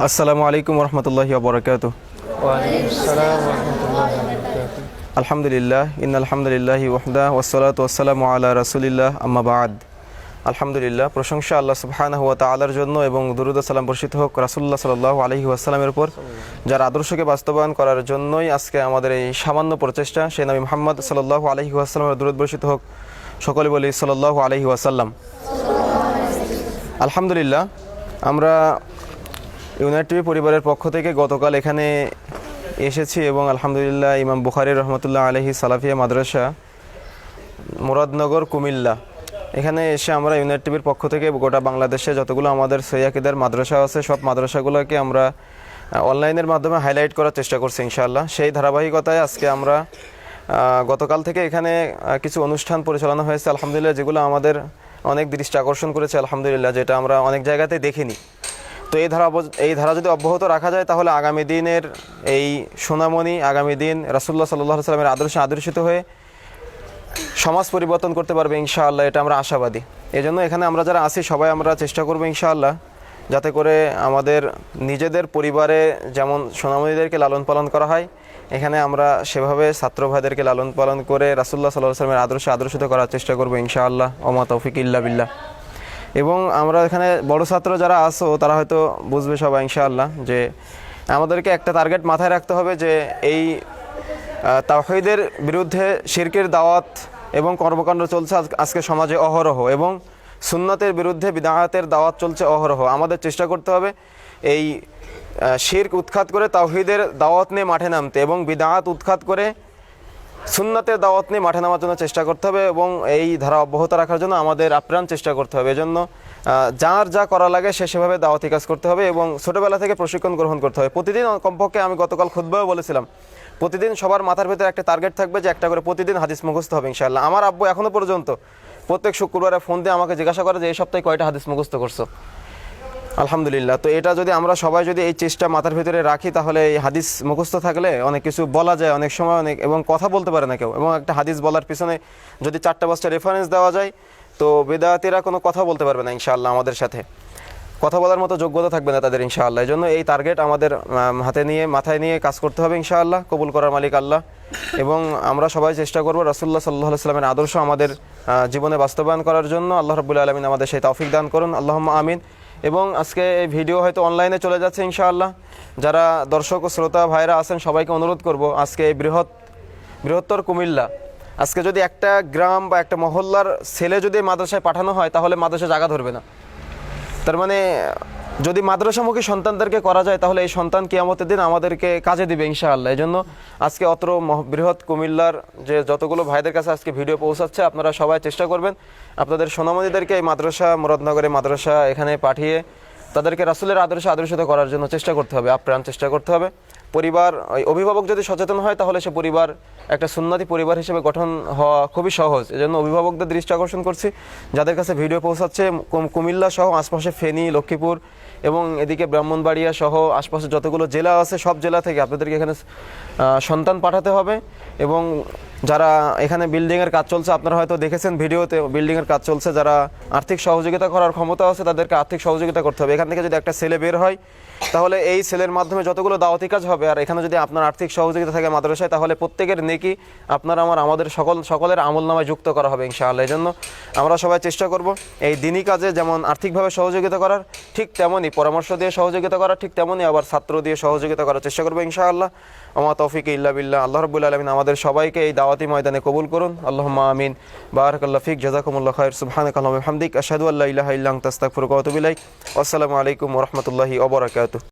আসসালামু আলাইকুম রহমতুল্লাহ বরকাত আলহামদুলিল্লাহ ইন আলহামদুলিল্লাহ ওহদা ওসলাত ওসালামু আলা রসুলিল্লাহ আম্মাবাদ আলহামদুলিল্লাহ, প্রশংসা আল্লাহ সুবহানাহ ওয়া তাআলার জন্য এবং দুরুদ সালাম বর্ষিত হোক রাসূলুল্লাহ সাল্লাল্লাহু আলাইহি ওয়াসাল্লামের উপর, যার আদর্শকে বাস্তবায়ন করার জন্যই আজকে আমাদের এই সামান্য প্রচেষ্টা, সেই নবী মুহাম্মদ সাল্লাল্লাহু আলাইহি ওয়াসাল্লামের দুরুদ বর্ষিত হোক। সকলে বলি সাল্লাল্লাহু আলাইহি ওয়াসাল্লাম। আলহামদুলিল্লাহ, আমরা ইউনাইট টিভি পরিবারের পক্ষ থেকে গতকাল এখানে এসেছি এবং আলহামদুলিল্লাহ ইমাম বুখারি রহমতুল্লাহ আলহি সালাফিয়া মাদ্রাসা, মুরাদনগর, কুমিল্লা। এখানে এসে আমরা ইউনাইট টিভির পক্ষ থেকে গোটা বাংলাদেশে যতগুলো আমাদের সৈয়াকিদের মাদ্রাসা আছে, সব মাদ্রাসাগুলোকে আমরা অনলাইনের মাধ্যমে হাইলাইট করার চেষ্টা করছি ইনশাআল্লাহ। সেই ধারাবাহিকতায় আজকে আমরা গতকাল থেকে এখানে কিছু অনুষ্ঠান পরিচালনা হয়েছে। আলহামদুলিল্লাহ যেগুলো আমাদের অনেক দৃষ্টি আকর্ষণ করেছে, আলহামদুলিল্লাহ, যেটা আমরা অনেক জায়গাতে দেখিনি। তো এই ধারা এই ধারা যদি অব্যাহত রাখা যায়, তাহলে আগামী দিনের এই সোনামণি, আগামী দিন রাসুল্লাহ সাল্লাহ সাল্লামের আদর্শে আদর্শিত হয়ে সমাজ পরিবর্তন করতে পারবে ইনশাআল্লাহ, এটা আমরা আশাবাদী। এই জন্য এখানে আমরা যারা আছি, সবাই আমরা চেষ্টা করব ইনশাআল্লাহ, যাতে করে আমাদের নিজেদের পরিবারে যেমন সোনামণিদেরকে লালন পালন করা হয়, এখানে আমরা সেভাবে ছাত্র ভাইদেরকে লালন পালন করে রাসুল্লাহ সাল্লাহ সাল্লামের আদর্শে আদর্শিত করার চেষ্টা করব ইনশাআল্লাহ। ওমা তৌফিক ইল্লা বিল্লাহ। এবং আমরা এখানে বড় ছাত্র যারা আসো তারা হয়তো বুঝবে সবাই, ইনশাআল্লাহ, যে আমাদেরকে একটা টার্গেট মাথায় রাখতে হবে যে এই তাওহিদের বিরুদ্ধে শিরকের দাওয়াত এবং কর্মকাণ্ড চলছে আজ- আজকে সমাজে অহরহ এবং সুন্নতের বিরুদ্ধে বিদায়াতের দাওয়াত চলছে অহরহ। আমাদের চেষ্টা করতে হবে এই শিরক উৎখাত করে তাওহিদের দাওয়াত নিয়ে মাঠে নামতে এবং বিদায়াত উৎখাত করে সুন্নাতের দাওয়াত নিয়ে মাঠে নামার জন্য চেষ্টা করতে হবে এবং এই ধারা অব্যাহত রাখার জন্য আমাদের আপ্রাণ চেষ্টা করতে হবে। এজন্য যার যা করা লাগে সে সেভাবে দাওয়াতি কাজ করতে হবে এবং ছোটোবেলা থেকে প্রশিক্ষণ গ্রহণ করতে হবে। প্রতিদিন কমপক্ষে আমি গতকাল খুদ্ভাবে বলেছিলাম, প্রতিদিন সবার মাথার ভেতরে একটা টার্গেট থাকবে যে একটা করে প্রতিদিন হাদিস মুখস্থ হবে ইনশাআল্লাহ। আমার আব্বু এখনও পর্যন্ত প্রত্যেক শুক্রবারে ফোন দিয়ে আমাকে জিজ্ঞাসা করে যে, এই সপ্তাহে কয়টা হাদিস মুখস্থ করছ? আলহামদুলিল্লাহ। তো এটা যদি আমরা সবাই যদি এই চেষ্টা মাথার ভিতরে রাখি, তাহলে এই হাদিস মুখস্থ থাকলে অনেক কিছু বলা যায়, অনেক সময় অনেক এবং কথা বলতে পারে না কেউ। এবং একটা হাদিস বলার পিছনে যদি চারটা পাঁচটা রেফারেন্স দেওয়া যায়, তো বেদাতিরা কোনো কথা বলতে পারবে না ইনশাআল্লাহ আমাদের সাথে। কথা বলার মতো যোগ্যতা থাকবে না তাদের ইনশাআল্লাহ। এই জন্য এই টার্গেট আমাদের হাতে নিয়ে, মাথায় নিয়ে কাজ করতে হবে ইনশাআল্লাহ, কবুল করার মালিক আল্লাহ। এবং আমরা সবাই চেষ্টা করব রাসুল্লাহ সাল্লাহ সাল্লামের আদর্শ আমাদের জীবনে বাস্তবায়ন করার জন্য আল্লাহ রবুল্লা আলমিন আমাদের সেই তৌফিক দান করুন। আল্লাহ আমিন। এবং আজকে এই ভিডিও হয়তো অনলাইনে চলে যাচ্ছে ইনশাআল্লাহ। যারা দর্শক ও শ্রোতা ভাইরা আছেন, সবাইকে অনুরোধ করব আজকে এই বৃহৎ, বৃহত্তর কুমিল্লা। আজকে যদি একটা গ্রাম বা একটা মহল্লার ছেলে যদি মাদ্রাসায় পাঠানো হয়, তাহলে মাদ্রাসায় জায়গা ধরবে না। তার মানে যদি মাদ্রাসামুখী সন্তানদেরকে করা যায়, তাহলে এই সন্তান কিয়ামতের দিন আমাদেরকে কাজে দিবে ইনশাআল্লাহ। এই জন্য আজকে অত্র বৃহৎ কুমিল্লার যে যতগুলো ভাইদের কাছে আজকে ভিডিও পৌঁছাচ্ছে, আপনারা সবাই চেষ্টা করবেন আপনাদের সোনামণিদেরকে এই মাদ্রাসা, মুরাদনগরে মাদ্রাসা এখানে পাঠিয়ে তাদেরকে রাসুলের আদর্শে আদর্শিত করার জন্য চেষ্টা করতে হবে, আপ্রাণ চেষ্টা করতে হবে। পরিবার অভিভাবক যদি সচেতন হয়, তাহলে সে পরিবার, একটা সুন্নাতি পরিবার হিসেবে গঠন হওয়া খুবই সহজ। এজন্য অভিভাবকদের দৃষ্টি আকর্ষণ করছি। যাদের কাছে ভিডিও পৌঁছাচ্ছে, কুম- কুমিল্লা সহ আশপাশে ফেনী, লক্ষ্মীপুর এবং এদিকে ব্রাহ্মণবাড়িয়া সহ আশপাশে যতগুলো জেলা আছে, সব জেলা থেকে আপনাদেরকে এখানে সন্তান পাঠাতে হবে এবং যারা এখানে বিল্ডিংয়ের কাজ চলছে, আপনারা হয়তো দেখেছেন ভিডিওতে বিল্ডিংয়ের কাজ চলছে, যারা আর্থিক সহযোগিতা করার ক্ষমতা আছে, তাদেরকে আর্থিক সহযোগিতা করতে হবে। এখান থেকে যদি একটা ছেলে বের হয়, তাহলে এই ছেলের মাধ্যমে যতগুলো দাওয়াতি কাজ হবে, আর এখানে যদি আপনার আর্থিক সহযোগিতা থাকে মাদ্রাসায়, তাহলে প্রত্যেকের নেকি আপনার আমার, আমাদের সকল, সকলের আমল নামায় যুক্ত করা হবে, ইনশাআল্লাহ। এই জন্য আমরা সবাই চেষ্টা করব এই দিনই কাজে যেমন আর্থিকভাবে সহযোগিতা করার, ঠিক তেমনই পরামর্শ দিয়ে সহযোগিতা করার, ঠিক তেমনই আবার ছাত্র দিয়ে সহযোগিতা করার চেষ্টা করব, ইনশাআল্লাহ। আমা তৌফিক ইল্লা বিল্লাহ। আল্লাহ রব্বুল আলমিন আমাদের সবাইকে এই দাওয়াতি ময়দানে কবুল করুন। আল্লাহ আমিন। বারাকাল্লাহ ফিক। জাজাকুমুল্লাহ খায়ের সুবহানাক আল্লাহুম্মা হামদিক আশহাদু আল্লা ইলাহা ইল্লা আনতা আসসালামু আলাইকুম রাহমাতুল্লাহি বারাকাতুহু।